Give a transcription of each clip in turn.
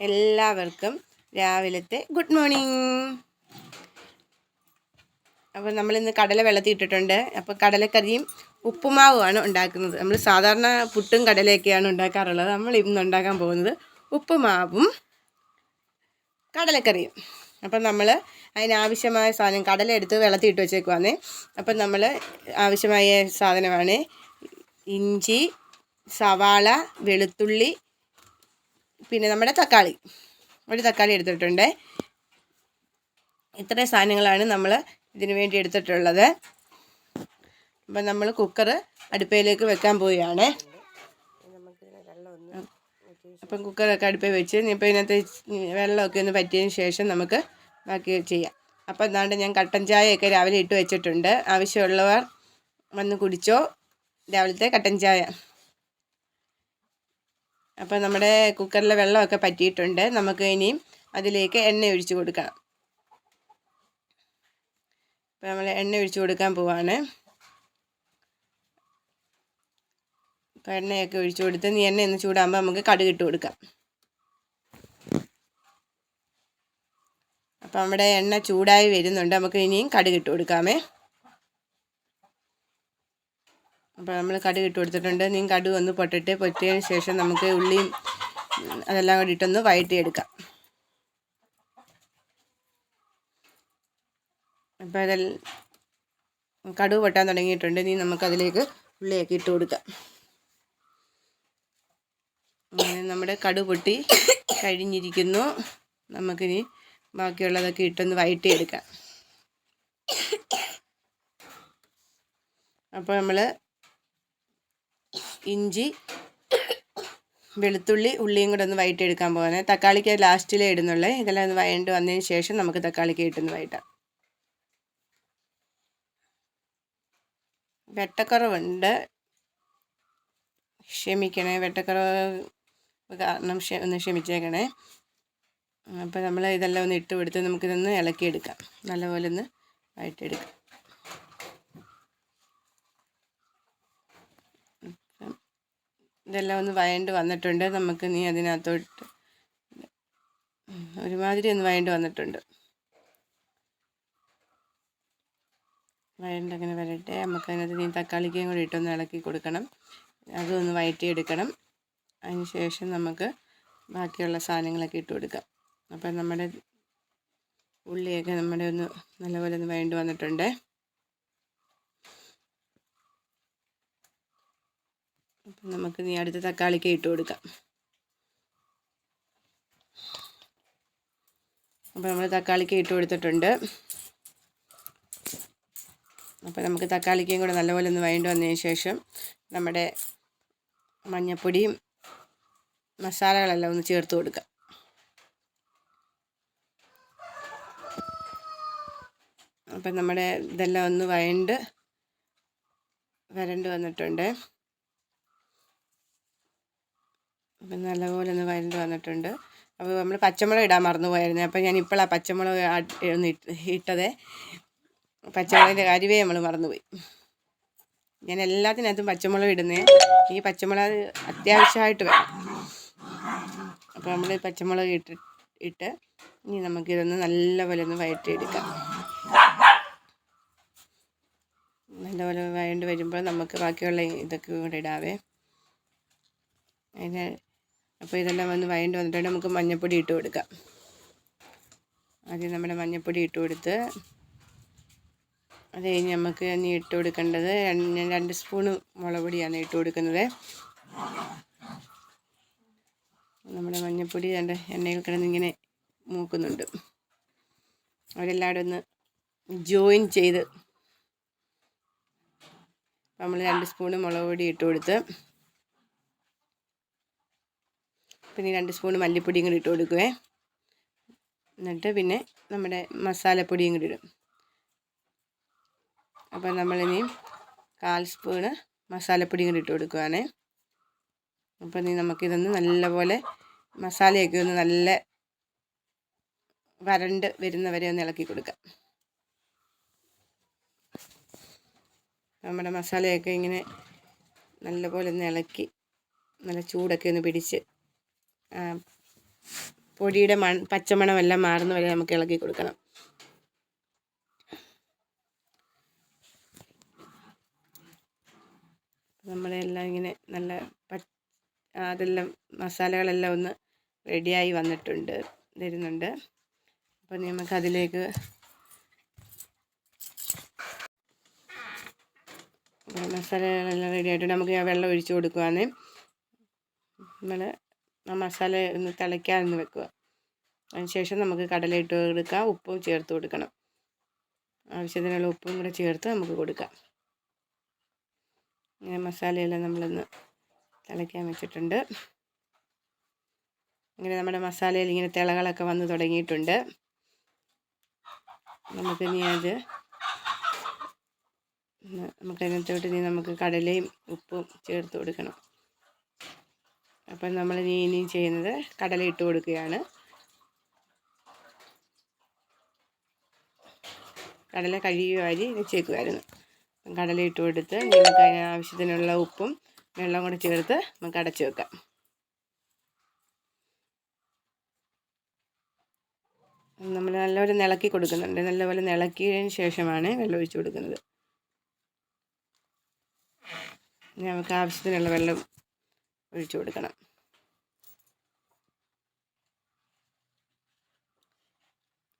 എല്ലാവർക്കും രാവിലത്തെ good morning അപ്പോൾ നമ്മളിന്ന് കടല വെള്ളത്തിൽ ഇട്ടിട്ടുണ്ട്. അപ്പോൾ കടലക്കറിയും ഉപ്പുമാവുമാണ് ഉണ്ടാക്കുന്നത്. നമ്മൾ സാധാരണ പുട്ടും കടലയൊക്കെയാണ് ഉണ്ടാക്കാറുള്ളത്. നമ്മൾ ഇന്ന് ഉണ്ടാക്കാൻ പോകുന്നത് ഉപ്പുമാവും കടലക്കറിയും. അപ്പം നമ്മൾ അതിനാവശ്യമായ സാധനം കടല എടുത്ത് വെള്ളത്തിൽ ഇട്ട് വെച്ചേക്കുവാന്നേ അപ്പം നമ്മൾ ആവശ്യമായ സാധനമാണ് ഇഞ്ചി സവാള വെളുത്തുള്ളി പിന്നെ നമ്മുടെ തക്കാളി. ഒരു തക്കാളി എടുത്തിട്ടുണ്ട്. ഇത്രയും സാധനങ്ങളാണ് നമ്മൾ ഇതിനു വേണ്ടി എടുത്തിട്ടുള്ളത്. അപ്പം നമ്മൾ കുക്കർ അടുപ്പയിലേക്ക് വെക്കാൻ പോവുകയാണ്. അപ്പം കുക്കറൊക്കെ അടുപ്പിൽ വെച്ച് ഇപ്പം ഇതിനകത്ത് വെള്ളമൊക്കെ ഒന്ന് പറ്റിയതിന് ശേഷം നമുക്ക് ബാക്കി ചെയ്യാം. അപ്പം എന്താണ്ട് ഞാൻ കട്ടൻ ചായയൊക്കെ രാവിലെ ഇട്ട് വെച്ചിട്ടുണ്ട്. ആവശ്യമുള്ളവർ വന്ന് കുടിച്ചോ. രാവിലത്തെ കട്ടൻ ചായ. അപ്പോൾ നമ്മുടെ കുക്കറിലെ വെള്ളമൊക്കെ പറ്റിയിട്ടുണ്ട്. നമുക്ക് ഇനിയും അതിലേക്ക് എണ്ണ ഒഴിച്ച് കൊടുക്കണം. അപ്പോൾ നമ്മൾ എണ്ണ ഒഴിച്ചു കൊടുക്കാൻ പോവാണ്. എണ്ണയൊക്കെ ഒഴിച്ചു കൊടുത്ത് നീ എണ്ണ ഒന്ന് ചൂടാകുമ്പോൾ നമുക്ക് കടുക് ഇട്ട് കൊടുക്കാം. അപ്പോൾ നമ്മുടെ എണ്ണ ചൂടായി വരുന്നുണ്ട്. നമുക്ക് ഇനിയും കടുക് ഇട്ട് കൊടുക്കാമേ. അപ്പോൾ നമ്മൾ കടുക് ഇട്ട് കൊടുത്തിട്ടുണ്ട്. നീ കടുക് ഒന്ന് പൊട്ടിട്ട്. പൊട്ടിയതിന് ശേഷം നമുക്ക് ഉള്ളിയും അതെല്ലാം കൂടി ഇട്ടൊന്ന് വഴറ്റിയെടുക്കാം. അപ്പോൾ അതിൽ കടുക് പൊട്ടാൻ തുടങ്ങിയിട്ടുണ്ട്. നീ നമുക്കതിലേക്ക് ഉള്ളിയൊക്കെ ഇട്ട് കൊടുക്കാം. അങ്ങനെ നമ്മുടെ കടു പൊട്ടി കഴിഞ്ഞിരിക്കുന്നു. നമുക്കിനി ബാക്കിയുള്ളതൊക്കെ ഇട്ടൊന്ന് വയറ്റിയെടുക്കാം അപ്പോൾ നമ്മൾ ഇഞ്ചി വെളുത്തുള്ളി ഉള്ളിയും കൂടെ ഒന്ന് വഴറ്റിയെടുക്കാൻ പോകുന്നത് തക്കാളിക്ക് ലാസ്റ്റിലേ ഇടുന്നുള്ളേ. ഇതെല്ലാം ഒന്ന് വയണ്ട് വന്നതിന് ശേഷം നമുക്ക് തക്കാളിക്ക് ഇട്ടൊന്ന് വൈകിട്ട് വെട്ടക്കുറവുണ്ട്. ക്ഷമിക്കണേ വെട്ടക്കുറവ് കാരണം ഒന്ന് ക്ഷമിച്ചേക്കണേ. അപ്പോൾ നമ്മൾ ഇതെല്ലാം ഒന്ന് ഇട്ട് കൊടുത്ത് നമുക്കിതൊന്ന് ഇളക്കിയെടുക്കാം. നല്ലപോലെ ഒന്ന് വഴറ്റിയെടുക്കാം ഇതെല്ലാം ഒന്ന് വയണ്ട് വന്നിട്ടുണ്ട്. നമുക്ക് നീ അതിനകത്തോട്ട് ഒരുമാതിരി ഒന്ന് വയണ്ട് വന്നിട്ടുണ്ട്. വയണ്ട് അങ്ങനെ വരട്ടെ. നമുക്ക് അതിനകത്ത് നീ തക്കാളിക്കയും കൂടി ഇട്ടൊന്ന് ഇളക്കി കൊടുക്കണം. അതൊന്ന് വയറ്റിയെടുക്കണം അതിന് ശേഷം നമുക്ക് ബാക്കിയുള്ള സാധനങ്ങളൊക്കെ ഇട്ട് കൊടുക്കാം. അപ്പം നമ്മുടെ ഉള്ളിയൊക്കെ നമ്മുടെ ഒന്ന് നല്ലപോലെ ഒന്ന് വയണ്ട് വന്നിട്ടുണ്ട്. അപ്പം നമുക്ക് നീ അടുത്ത തക്കാളിക്ക് ഇട്ട് കൊടുക്കാം. അപ്പോൾ നമ്മൾ തക്കാളിക്ക് ഇട്ട് കൊടുത്തിട്ടുണ്ട്. അപ്പോൾ നമുക്ക് തക്കാളിക്കയും കൂടെ നല്ലപോലെ ഒന്ന് വഴണ്ട് വന്നതിന് ശേഷം നമ്മുടെ മഞ്ഞപ്പൊടിയും മസാലകളെല്ലാം ഒന്ന് ചേർത്ത് കൊടുക്കാം. അപ്പം നമ്മുടെ ഇതെല്ലാം ഒന്ന് വഴണ്ട് വരണ്ട് വന്നിട്ടുണ്ട്. അപ്പം നല്ലപോലെ ഒന്ന് വരണ്ട് വന്നിട്ടുണ്ട്. അപ്പോൾ നമ്മൾ പച്ചമുളക് ഇടാൻ മറന്നു പോയായിരുന്നു അപ്പോൾ ഞാൻ ഇപ്പോഴാണ് പച്ചമുളക് ഒന്ന് ഇട്ടത്. പച്ചമുളകിന്റെ കാര്യമേ നമ്മൾ മറന്നുപോയി. ഞാൻ എല്ലാത്തിനകത്തും പച്ചമുളക് ഇടുന്നേ. ഈ പച്ചമുളക് അത്യാവശ്യമായിട്ട് വേണം. അപ്പോൾ നമ്മൾ പച്ചമുളക് ഇട്ട് ഇട്ട് ഇനി നമുക്കിതൊന്ന് നല്ലപോലെ ഒന്ന് വയറ്റിയെടുക്കാം നല്ലപോലെ വയണ്ട് വരുമ്പോൾ നമുക്ക് ബാക്കിയുള്ള ഇതൊക്കെ കൂടെ ഇടാവേ. അതിന് അപ്പോൾ ഇതെല്ലാം വന്ന് വഴണ്ട് വന്നിട്ടുണ്ട്. നമുക്ക് മഞ്ഞൾപ്പൊടി ഇട്ട് കൊടുക്കാം. ആദ്യം നമ്മുടെ മഞ്ഞൾപ്പൊടി ഇട്ട് കൊടുത്ത് അത് കഴിഞ്ഞ് നമുക്ക് ഇനി ഇട്ട് കൊടുക്കേണ്ടത് ഞാൻ രണ്ട് സ്പൂണ് മുളക് പൊടിയാണ് ഇട്ട് കൊടുക്കുന്നത്. നമ്മുടെ മഞ്ഞൾപ്പൊടി രണ്ട് എണ്ണയിൽ കിടന്നിങ്ങനെ മൂക്കുന്നുണ്ട്. അവരെല്ലാവരും ഒന്ന് ജോയിൻ ചെയ്ത് നമ്മൾ രണ്ട് സ്പൂണ് മുളക് പൊടി ഇട്ട് കൊടുത്ത് പിന്നെ രണ്ട് സ്പൂണ് മല്ലിപ്പൊടിയും കൂടി ഇട്ട് കൊടുക്കുവേ. എന്നിട്ട് പിന്നെ നമ്മുടെ മസാലപ്പൊടിയും കൂടി ഇടും. അപ്പം നമ്മളിനി കാൽ സ്പൂണ് മസാലപ്പൊടിയും കൂടി ഇട്ട് കൊടുക്കുവാണേ. അപ്പം ഇനി നമുക്കിതൊന്ന് നല്ലപോലെ മസാലയൊക്കെ ഒന്ന് നല്ല വരണ്ട് വരുന്നവരെ ഒന്ന് ഇളക്കി കൊടുക്കാം. നമ്മുടെ മസാലയൊക്കെ ഇങ്ങനെ നല്ലപോലെ ഒന്ന് ഇളക്കി നല്ല ചൂടൊക്കെ ഒന്ന് പിടിച്ച് പൊടിയുടെ മൺ പച്ചമണമെല്ലാം മാറുന്ന വരെ നമുക്ക് ഇളക്കി കൊടുക്കണം. നമ്മുടെ എല്ലാം ഇങ്ങനെ നല്ല പ അതെല്ലാം മസാലകളെല്ലാം ഒന്ന് റെഡിയായി വന്നിട്ടുണ്ട് വരുന്നുണ്ട്. അപ്പോൾ നമുക്ക് അതിലേക്ക് മസാലകളെല്ലാം റെഡി ആയിട്ടുണ്ട് നമുക്ക് വെള്ളം ഒഴിച്ച് കൊടുക്കുവാണ് നമ്മൾ ആ മസാല ഒന്ന് തിളയ്ക്കാൻ ഒന്ന് വെക്കുക. അതിനുശേഷം നമുക്ക് കടല ഇട്ട് കൊടുക്കാം ഉപ്പും ചേർത്ത് കൊടുക്കണം. ആവശ്യത്തിനുള്ള ഉപ്പും കൂടെ ചേർത്ത് നമുക്ക് കൊടുക്കാം. ഇങ്ങനെ മസാലയെല്ലാം നമ്മളൊന്ന് തിളയ്ക്കാൻ വെച്ചിട്ടുണ്ട്. ഇങ്ങനെ നമ്മുടെ മസാലയിൽ ഇങ്ങനെ തിളകളൊക്കെ വന്ന് തുടങ്ങിയിട്ടുണ്ട്. നമുക്കിനി അത് നമുക്ക് അതിനകത്തോട്ട് ഇനി നമുക്ക് കടലയും ഉപ്പും ചേർത്ത് കൊടുക്കണം. അപ്പം നമ്മൾ ഇനി ഇനി ചെയ്യുന്നത് കടല ഇട്ട് കൊടുക്കുകയാണ്. കടല കഴുകി വാരി വെച്ചേക്കുമായിരുന്നു കടല ഇട്ട് കൊടുത്ത് നിങ്ങൾക്ക് അതിന് ആവശ്യത്തിനുള്ള ഉപ്പും വെള്ളം കൂടെ ചേർത്ത് നമുക്ക് അടച്ചു വെക്കാം. നമ്മൾ നല്ലപോലെ നിളക്കി കൊടുക്കുന്നുണ്ട്. നല്ലപോലെ നിളക്കിയതിന് ശേഷമാണ് വെള്ളം ഒഴിച്ചു കൊടുക്കുന്നത്. നമുക്ക് ആവശ്യത്തിനുള്ള വെള്ളം ഒഴിച്ചു കൊടുക്കണം.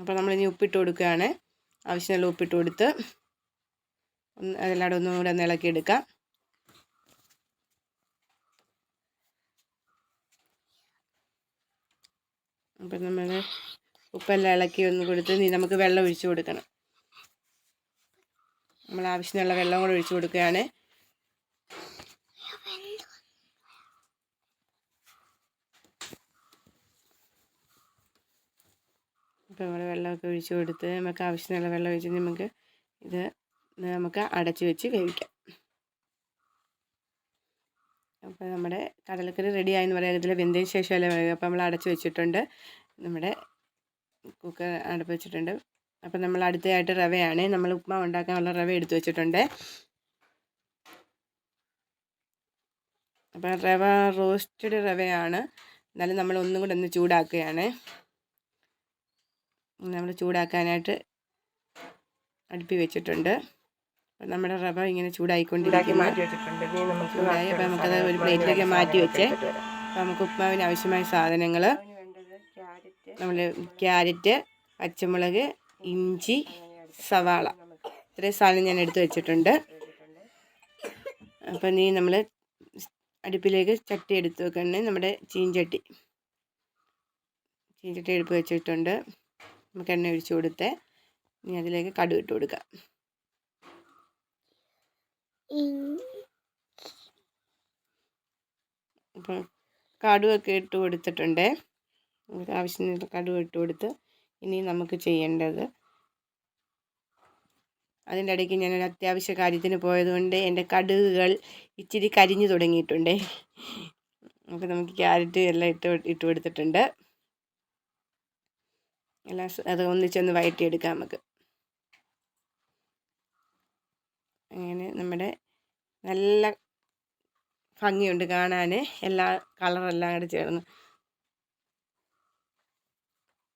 അപ്പോൾ നമ്മളിനി ഉപ്പിട്ട് കൊടുക്കുകയാണ്. ആവശ്യമുള്ള ഉപ്പിട്ട് കൊടുത്ത് ഒന്ന് അതെല്ലാം ഒന്നും കൂടെ ഇളക്കിയെടുക്കാം അപ്പം നമ്മൾ ഉപ്പെല്ലാം ഇളക്കി ഒന്ന് കൊടുത്ത് നീ നമുക്ക് വെള്ളം ഒഴിച്ചു കൊടുക്കണം. നമ്മൾ ആവശ്യമുള്ള വെള്ളം കൂടെ ഒഴിച്ചു കൊടുക്കുകയാണ്. അപ്പോൾ നമ്മൾ വെള്ളമൊക്കെ ഒഴിച്ച് കൊടുത്ത് നമുക്ക് ആവശ്യത്തിനുള്ള വെള്ളം ഒഴിച്ച് നമുക്ക് ഇത് നമുക്ക് അടച്ച് വെച്ച് വേവിക്കാം. അപ്പോൾ നമ്മുടെ കടലക്കറി റെഡി ആയെന്ന് പറയാൻ വെന്തതിന് ശേഷമല്ലേ വേഗം അപ്പോൾ നമ്മൾ അടച്ച് വെച്ചിട്ടുണ്ട്. നമ്മുടെ കുക്കർ അടപ്പ് വെച്ചിട്ടുണ്ട്. അപ്പോൾ നമ്മൾ അടുത്തതായിട്ട് റവയാണ്. നമ്മൾ ഉപ്മാവ് ഉണ്ടാക്കാനുള്ള റവ എടുത്ത് വെച്ചിട്ടുണ്ട്. അപ്പോൾ റവ റോസ്റ്റഡ് റവയാണ്. എന്നാലും നമ്മൾ ഒന്നും കൂടെ ഒന്ന് ചൂടാക്കുകയാണ്. നമ്മൾ ചൂടാക്കാനായിട്ട് അടുപ്പി വെച്ചിട്ടുണ്ട്. അപ്പം നമ്മുടെ റവ ഇങ്ങനെ ചൂടായിക്കൊണ്ടിരിക്കും മാറ്റി വെച്ചിട്ടുണ്ട്. ചൂടായി അപ്പം നമുക്കത് ഒരു പ്ലേറ്റിലേക്ക് മാറ്റി വെച്ച്. അപ്പം നമുക്ക് ഉപ്മാവിന് ആവശ്യമായ സാധനങ്ങൾ. നമ്മൾ ക്യാരറ്റ് പച്ചമുളക് ഇഞ്ചി സവാള. ഇത്രയും സാധനം ഞാൻ എടുത്തു വെച്ചിട്ടുണ്ട്. അപ്പം നീ നമ്മൾ അടുപ്പിലേക്ക് ചട്ടി എടുത്ത് വെക്കണേ. നമ്മുടെ ചീഞ്ചട്ടി ചീഞ്ചട്ടി എടുപ്പ് വെച്ചിട്ടുണ്ട്. നമുക്ക് എണ്ണ ഒഴിച്ചു കൊടുത്ത് ഇനി അതിലേക്ക് കടുക് ഇട്ട് കൊടുക്കാം. അപ്പം കടുവൊക്കെ ഇട്ട് കൊടുത്തിട്ടുണ്ട്. നമുക്ക് ആവശ്യത്തിന് കടുവ ഇട്ട് കൊടുത്ത് ഇനി നമുക്ക് ചെയ്യേണ്ടത് അതിന്റെ ഇടയ്ക്ക് ഞാനൊരു അത്യാവശ്യ കാര്യത്തിന് പോയതുകൊണ്ട് എന്റെ കടുകുകൾ ഇച്ചിരി കരിഞ്ഞു തുടങ്ങിയിട്ടുണ്ട്. അപ്പോൾ നമുക്ക് ക്യാരറ്റ് എല്ലാം ഇട്ട് ഇട്ട് കൊടുത്തിട്ടുണ്ട്. എല്ലാം അത് ഒന്നിച്ചൊന്ന് വഴറ്റിയെടുക്കാം നമുക്ക്. അങ്ങനെ നമ്മുടെ നല്ല ഭംഗിയുണ്ട് കാണാൻ എല്ലാ കളറെല്ലാം കൂടെ ചേർന്ന്.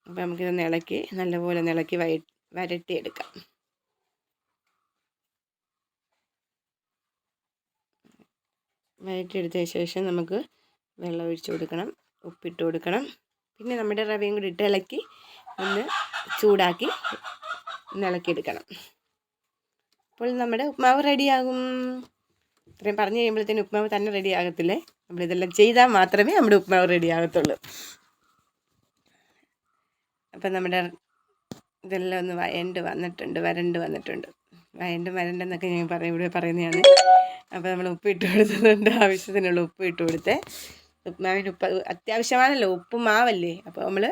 അപ്പോൾ നമുക്കിതൊന്ന് ഇളക്കി നല്ലപോലെ ഇളക്കി വയ വരട്ടിയെടുക്കാം. വരട്ടിയെടുത്ത ശേഷം നമുക്ക് വെള്ളം ഒഴിച്ച് കൊടുക്കണം ഉപ്പിട്ട് കൊടുക്കണം. പിന്നെ നമ്മുടെ റവയും കൂടി ഇട്ട് ഇളക്കി ഒന്ന് ചൂടാക്കി നിളക്കിയെടുക്കണം. അപ്പോൾ നമ്മുടെ ഉപ്മാവ് റെഡിയാകും. ഇത്രയും പറഞ്ഞു കഴിയുമ്പോഴത്തേനും ഉപ്മാവ് തന്നെ റെഡി ആകത്തില്ലേ? നമ്മളിതെല്ലാം ചെയ്താൽ മാത്രമേ നമ്മുടെ ഉപ്മാവ് റെഡി ആകത്തുള്ളൂ. അപ്പം നമ്മുടെ ഇതെല്ലാം ഒന്ന് വയണ്ട് വന്നിട്ടുണ്ട് വരണ്ട് വന്നിട്ടുണ്ട്. വയണ്ട് വരണ്ടെന്നൊക്കെ ഞാൻ പറയും ഇവിടെ പറയുന്നതാണ്. അപ്പോൾ നമ്മൾ ഉപ്പ് ഇട്ട് കൊടുത്തതുകൊണ്ട് ആവശ്യത്തിനുള്ള ഉപ്പ് ഇട്ട് കൊടുത്തേ. ഉപ്മാവിന് ഉപ്പ് അത്യാവശ്യമാണല്ലോ ഉപ്പ് മാവല്ലേ അപ്പോൾ നമ്മൾ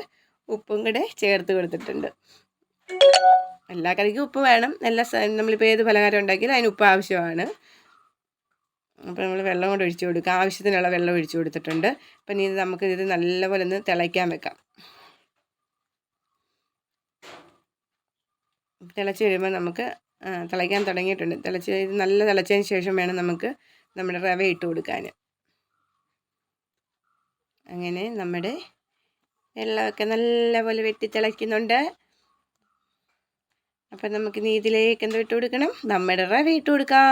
ഉപ്പും കൂടെ ചേർത്ത് കൊടുത്തിട്ടുണ്ട്. എല്ലാ കറിക്കും ഉപ്പ് വേണം. എല്ലാ നമ്മളിപ്പോൾ ഏത് പലഹാരം ഉണ്ടാക്കിയാലും അതിന് ഉപ്പ് ആവശ്യമാണ്. അപ്പോൾ നമ്മൾ വെള്ളം കൊണ്ട് ഒഴിച്ചു കൊടുക്കുക ആവശ്യത്തിനുള്ള വെള്ളം ഒഴിച്ചു കൊടുത്തിട്ടുണ്ട്. അപ്പം ഇനി നമുക്ക് ഇത് നല്ലപോലെ ഒന്ന് തിളയ്ക്കാൻ വെക്കാം. തിളച്ച് വരുമ്പോൾ നമുക്ക് തിളയ്ക്കാൻ തുടങ്ങിയിട്ടുണ്ട്. തിളച്ച് ഇത് നല്ല തിളച്ചതിന് ശേഷം വേണം നമുക്ക് നമ്മുടെ റവ ഇട്ട് കൊടുക്കാൻ അങ്ങനെ നമ്മുടെ വെള്ളമൊക്കെ നല്ലപോലെ വെട്ടിത്തിളയ്ക്കുന്നുണ്ട്. അപ്പം നമുക്ക് ഇനി ഇതിലേക്ക് എന്താ ഇട്ട് കൊടുക്കണം? നമ്മുടെ റവ ഇട്ട് കൊടുക്കാം.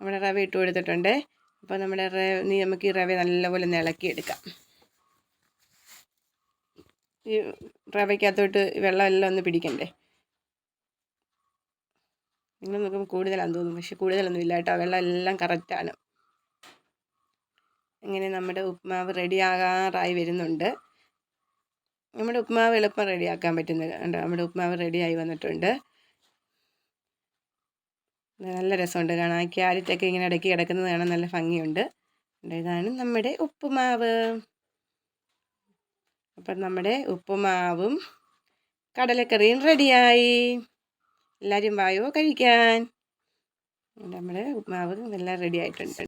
നമ്മുടെ റവ ഇട്ട് കൊടുത്തിട്ടുണ്ട്. അപ്പോൾ നമ്മുടെ റവ നീ നമുക്ക് ഈ റവ നല്ലപോലെ ഇളക്കിയെടുക്കാം ഈ റവയ്ക്കകത്തോട്ട് വെള്ളമെല്ലാം ഒന്ന് പിടിക്കണ്ടേ? നിങ്ങൾ നോക്കുമ്പോൾ കൂടുതലാണെന്ന് തോന്നുന്നു. പക്ഷെ കൂടുതലൊന്നും ഇല്ല കേട്ടോ. വെള്ളം എല്ലാം കറക്റ്റാണ്. ഇങ്ങനെ നമ്മുടെ ഉപ്മാവ് റെഡിയാകാറായി വരുന്നുണ്ട്. നമ്മുടെ ഉപ്മാവ് എളുപ്പം റെഡിയാക്കാൻ പറ്റുന്നത് കണ്ടോ? നമ്മുടെ ഉപ്മാവ് റെഡിയായി വന്നിട്ടുണ്ട്. നല്ല രസമുണ്ട് കാണാൻ. ക്യാരറ്റൊക്കെ ഇങ്ങനെ ഇടയ്ക്ക് കിടക്കുന്നത് കാണാൻ നല്ല ഭംഗിയുണ്ട്. ഇതാണ് നമ്മുടെ ഉപ്പുമാവ്. അപ്പം നമ്മുടെ ഉപ്പുമാവും കടലക്കറിയും റെഡിയായി. എല്ലാവരും വായോ കഴിക്കാൻ. നമ്മുടെ ഉപ്മാവ് എല്ലാം റെഡി ആയിട്ടുണ്ട്